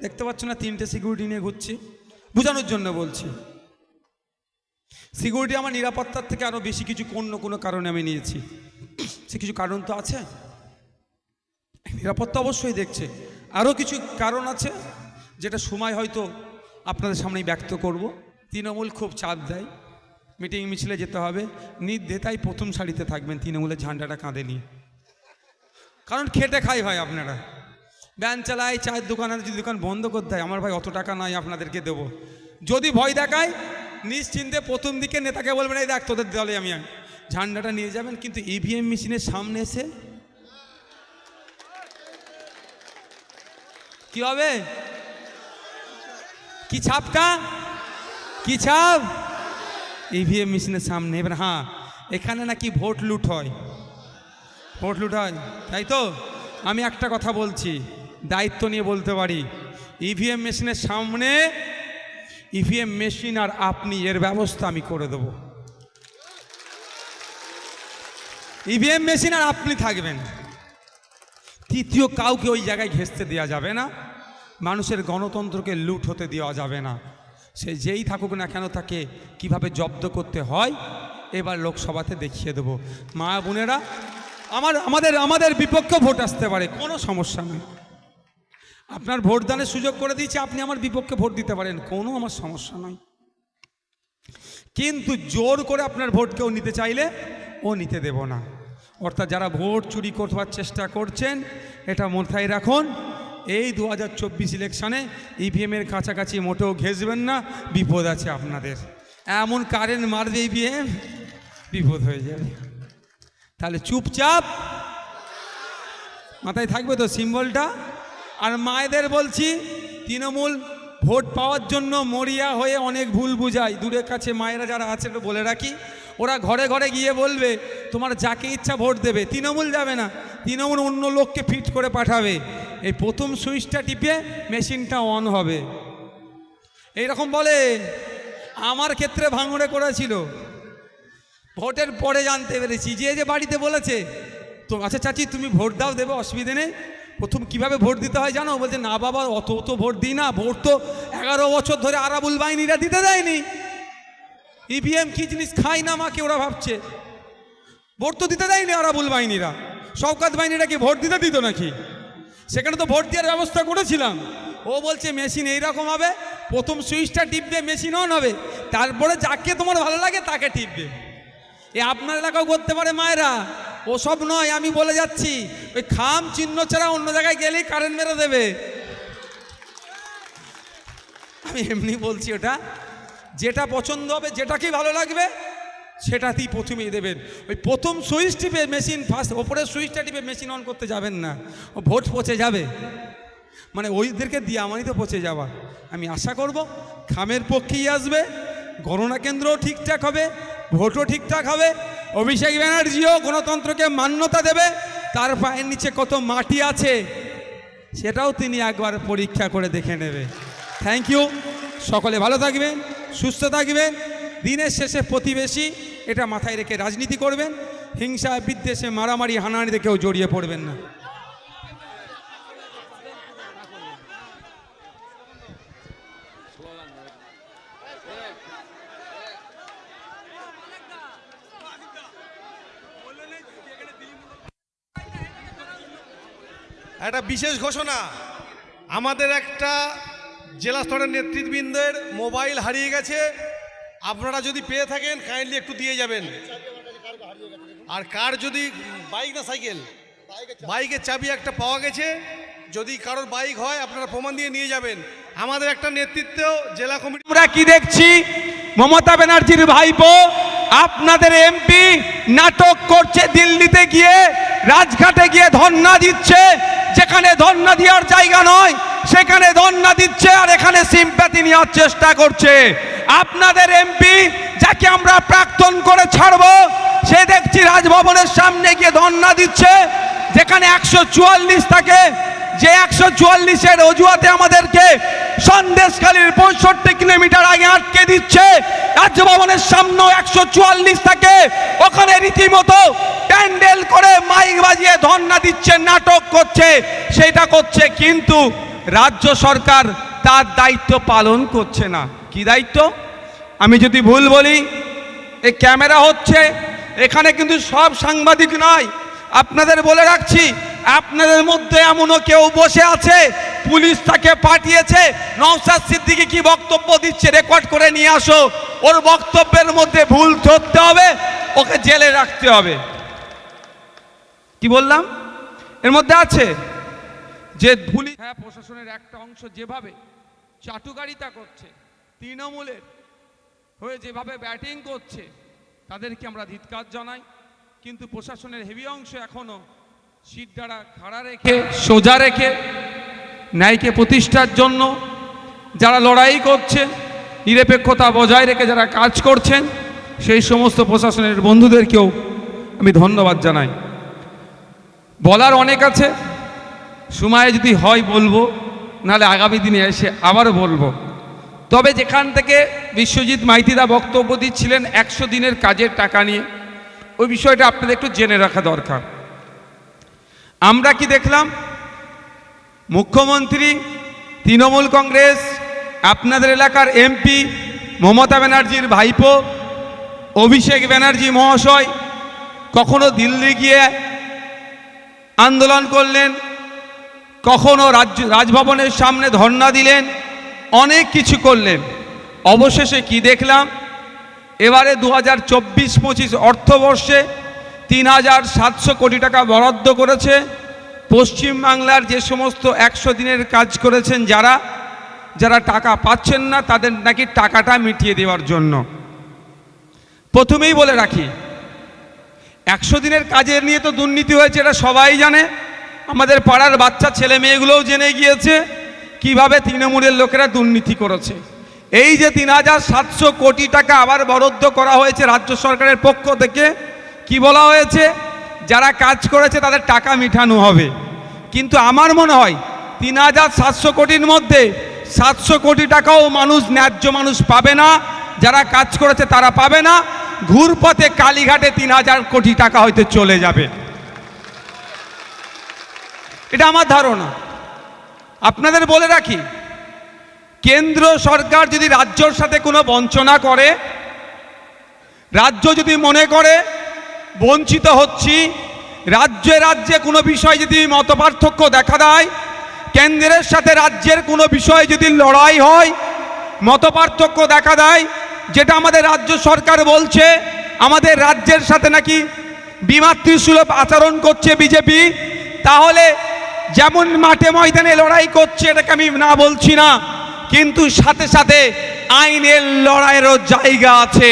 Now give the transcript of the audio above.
দেখতে পাচ্ছ না, তিনটে সিকিউরিটি নিয়ে ঘুরছি। বোঝানোর জন্য বলছি। সিকিউরিটি আমার নিরাপত্তার থেকে আরও বেশি কিছু অন্য কোনো কারণে আমি নিয়েছি। সে কিছু কারণ তো আছে। নিরাপত্তা অবশ্যই দেখছে। আরও কিছু কারণ আছে, যেটা সময় হয়তো আপনাদের সামনেই ব্যক্ত করব। তৃণমূল খুব চাপ দেয়। মিটিং মিছিলে যেতে হবে। নির্দেতাই প্রথম সারিতে থাকবেন, তৃণমূলের ঝান্ডাটা কাঁধে নিয়ে। কারণ খেটে খাই ভাই আপনারা। ব্যান চালায় চায়ের দোকান যদি দোকান বন্ধ করতে হয় আমার ভাই অত টাকা নাই, আপনাদেরকে দেবো। যদি ভয় দেখায়, নিশ্চিন্তে প্রথম দিকে নেতাকে বলবেন, এই দেখ, তোদের দলে আমি আনি। ঝান্ডাটা নিয়ে যাবেন, কিন্তু ইভিএম মেশিনের সামনে এসে কি হবে? কি ছাপটা? কি ছাপ? ইভিএম মেশিনের সামনে এবার হ্যাঁ এখানে নাকি ভোট লুট হয়। ভোট লুট হয়, তাই তো? আমি একটা কথা বলছি। দায়িত্ব নিয়ে বলতে পারি। ইভিএম মেশিনের সামনে ইভিএম মেশিন আর আপনি এর ব্যবস্থা আমি করে দেব। ইভিএম মেশিন আর আপনি থাকবেন। তৃতীয় কাউকে ওই জায়গায় ঘেঁচতে দেওয়া যাবে না। মানুষের গণতন্ত্রকে লুট হতে দেওয়া যাবে না। সে যেই থাকুক না কেন তাকে কীভাবে জব্দ করতে হয়, এবার লোকসভাতে দেখিয়ে দেবো। মা বোনেরা, আমার, আমাদের আমাদের বিপক্ষে ভোট আসতে পারে, কোনো সমস্যা নেই। আপনার ভোটদানের সুযোগ করে দিয়েছে, আপনি আমার বিপক্ষে ভোট দিতে পারেন। কোনো আমার সমস্যা নয়। কিন্তু জোর করে আপনার ভোট কেউ নিতে চাইলে, ও নিতে দেব না। অর্থাৎ যারা ভোট চুরি করবার চেষ্টা করছেন, এটা মাথায় রাখুন, এই দু হাজার চব্বিশ ইলেকশানে ইভিএমের কাছাকাছি মোটেও ঘেসবেন না, বিপদ আছে আপনাদের। এমন কারেন্ট মারবে ইভিএম বিপদ হয়ে যাবে। তাহলে চুপচাপ, মাথায় থাকবে তো সিম্বলটা? আর মায়েদের বলছি, তৃণমূল ভোট পাওয়ার জন্য মরিয়া হয়ে অনেক ভুল বুঝায়। দূরের কাছে মায়েরা যারা আছে, একটু বলে রাখি, ওরা ঘরে ঘরে গিয়ে বলবে, তোমার যাকে ইচ্ছা ভোট দেবে। তৃণমূল যাবে না। তৃণমূল অন্য লোককে ফিট করে পাঠাবে। এই প্রথম সুইচটা টিপে মেশিনটা অন হবে। এইরকম বলে, আমার ক্ষেত্রে ভাঙড়ে করেছিল। ভোটের পরে জানতে পেরেছি। যে যে বাড়িতে বলেছে, তো আচ্ছা চাচি, তুমি ভোট দাও, দেবে, অসুবিধে নেই। প্রথম কীভাবে ভোট দিতে হয় জানো? বলছে, না বাবা, অত অত ভোট দিই না। ভোট তো এগারো বছর ধরে আরাবুল বাহিনীরা দিতে দেয়নি। ইভিএম কি জিনিস খাই না মাকে ওরা ভাবছে? ভোট তো দিতে দেয়নি আরাবুল বাহিনীরা। শওকাত বাহিনীরা কি ভোট দিতে দিত নাকি? সেখানে তো ভোট দেওয়ার ব্যবস্থা করেছিলাম। ও বলছে, মেশিন এইরকম হবে। প্রথম সুইচটা টিপবে, মেশিন অন হবে। তারপরে যাকে তোমার ভালো লাগে তাকে টিপবে। এ আপনার এলাকাও করতে পারে মায়েরা। ওসব নয়, আমি বলে যাচ্ছি, ওই খাম চিহ্ন ছাড়া অন্য জায়গায় গেলেই কারেন্ট মেরে দেবে। আমি এমনি বলছি ওটা, যেটা পছন্দ হবে, যেটাকেই ভালো লাগবে, সেটাতেই প্রথমেই দেবেন। ওই প্রথম সুইচ টিপে মেশিন ফার্স্ট ওপরের সুইচটা টিপে মেশিন অন করতে যাবেন না। ও ভোট পচে যাবে। মানে ওইদেরকে দিয়ে আমারই তো পচে যাওয়া। আমি আশা করব খামের পক্ষেই আসবে, গণনা কেন্দ্রও ঠিকঠাক হবে, ভোটও ঠিকঠাক হবে অভিষেক ব্যানার্জিও গণতন্ত্রকে মান্যতা দেবে, তার পায়ের নিচে কত মাটি আছে, সেটাও তিনি একবার পরীক্ষা করে দেখে নেবে। থ্যাংক ইউ সকলে ভালো থাকবেন সুস্থ থাকবেন দিনের শেষে প্রতিবেশী, এটা মাথায় রেখে রাজনীতি করবেন, হিংসা বিদ্বেষে মারামারি হানাহানিতে কেউ জড়িয়ে পড়বেন না। একটা বিশেষ ঘোষণা। আমাদের একটা জেলা স্তরের নেতৃবৃন্দের মোবাইল হারিয়ে গেছে। আপনারা যদি পেয়ে থাকেন কাইন্ডলি একটু দিয়ে যাবেন। আর কার যদি বাইক না সাইকেল বাইকের চাবি একটা পাওয়া গেছে। যদি কারোর বাইক হয়, আপনারা প্রমাণ দিয়ে নিয়ে যাবেন। আমাদের একটা নেতৃত্ব জেলা কমিটি আমরা কি দেখছি? মমতা ব্যানার্জির ভাইপো, আপনাদের এমপি নাটক করছে দিল্লিতে গিয়ে, রাজঘাটে গিয়ে ধর্ণা দিচ্ছে। যেখানে ধর্ণা দেওয়ার জায়গা নয়, সেখানে ধর্ণা দিচ্ছে আর এখানে সিম্প্যাথি নেওয়ার চেষ্টা করছে। আপনাদের এমপি যাকে আমরা প্রাক্তন করে ছাড়বো, সে দেখছি রাজভবনের সামনে গিয়ে ধর্ণা দিচ্ছে। যেখানে একশো চুয়াল্লিশ থাকে, যে একশো চুয়াল্লিশের অজুহাতে আমাদেরকে সন্দেশখালীর পঁয়ষট্টি কিলোমিটার আগে আটকে দিচ্ছে। রাজ্যভবনের সামনেও একশো চুয়াল্লিশ থাকে, ওখানে রীতিমতো বাজিয়ে ধর্ণা দিচ্ছে, নাটক করছে, সেটা করছে, কিন্তু রাজ্য সরকার তার দায়িত্ব পালন করছে না। কি দায়িত্ব? আমি যদি ভুল বলি, এই ক্যামেরা হচ্ছে, এখানে কিন্তু সব সাংবাদিক নয়। আপনাদের বলে রাখছি, আপনাদের মধ্যে এমনও কেউ বসে আছে, পুলিশ তাকে পাঠিয়েছে নওসাদ সিদ্দিকি কি বক্তব্য দিচ্ছে, রেকর্ড করে নিয়ে আসো। ওর বক্তব্যের মধ্যে ভুল ধরতে হবে, ওকে জেলে রাখতে হবে। কি বললাম? এর মধ্যে আছে যে পুলিশ হ্যাঁ প্রশাসনের একটা অংশ যেভাবে চাটুকারিতা করছে, তৃণমূলের হয়ে যেভাবে ব্যাটিং করছে, তাদেরকে আমরা ধিৎকার জানাই। কিন্তু প্রশাসনের হেভি অংশ এখনও সিট দ্বারা খাড়া রেখে, সোজা রেখে ন্যায়কে প্রতিষ্ঠার জন্য যারা লড়াই করছে, নিরপেক্ষতা বজায় রেখে যারা কাজ করছেন, সেই সমস্ত প্রশাসনের বন্ধুদেরকেও আমি ধন্যবাদ জানাই। বলার অনেক আছে। সময় যদি হয় বলব, নাহলে আগামী দিনে এসে আবারও বলব। তবে যেখান থেকে বিশ্বজিৎ মাইতিদা বক্তব্য দিচ্ছিলেন, একশো দিনের কাজের টাকা নিয়ে, ওই বিষয়টা আপনাদের একটু জেনে রাখা দরকার। আমরা কি দেখলাম? মুখ্যমন্ত্রী, তৃণমূল কংগ্রেস, আপনাদের এলাকার এমপি, মমতা ব্যানার্জির ভাইপো, অভিষেক ব্যানার্জি মহাশয়, কখনো দিল্লি গিয়ে আন্দোলন করলেন, কখনো রাজ্য রাজভবনের সামনে ধর্ণা দিলেন, অনেক কিছু করলেন। অবশেষে কি দেখলাম? এবারে দু হাজার চব্বিশ পঁচিশ অর্থবর্ষে তিন হাজার সাতশো কোটি টাকা বরাদ্দ করেছে। পশ্চিমবাংলার যে সমস্ত একশো দিনের কাজ করেছেন যারা যারা টাকা পাচ্ছেন না, তাদের নাকি টাকাটা মিটিয়ে দেওয়ার জন্য। প্রথমেই বলে রাখি একশো দিনের কাজের নিয়ে তো দুর্নীতি হয়েছে, এটা সবাই জানে। আমাদের পাড়ার বাচ্চা, ছেলে মেয়েগুলোও জেনে গিয়েছে কীভাবে তৃণমূলের লোকেরা দুর্নীতি করেছে। এই যে তিন হাজার সাতশো কোটি টাকা আবার বরাদ্দ করা হয়েছে রাজ্য সরকারের পক্ষ থেকে, কি বলা হয়েছে? যারা কাজ করেছে তাদের টাকা মিঠানো হবে। কিন্তু আমার মনে হয়, তিন হাজার সাতশো কোটির মধ্যে সাতশো কোটি টাকাও মানুষ, ন্যায্য মানুষ পাবে না। যারা কাজ করেছে তারা পাবে না। ঘুরপথে কালীঘাটে তিন হাজার কোটি টাকা হয়তো চলে যাবে। এটা আমার ধারণা। আপনাদের বলে রাখি, কেন্দ্র সরকার যদি রাজ্যর সাথে কোনো বঞ্চনা করে, রাজ্য যদি মনে করে, বঞ্চিত হচ্ছি, রাজ্যে রাজ্যে কোনো বিষয় যদি মতপার্থক্য দেখা দেয়, কেন্দ্রের সাথে রাজ্যের কোনো বিষয়ে যদি লড়াই হয়, মতপার্থক্য দেখা দেয় যেটা আমাদের রাজ্য সরকার বলছে, আমাদের রাজ্যের সাথে নাকি বিমাতৃসুলভ আচরণ করছে বিজেপি, তাহলে যেমন মাঠে ময়দানে লড়াই করছে, এটাকে আমি না বলছি না, কিন্তু সাথে সাথে আইনের লড়াইয়েরও জায়গা আছে।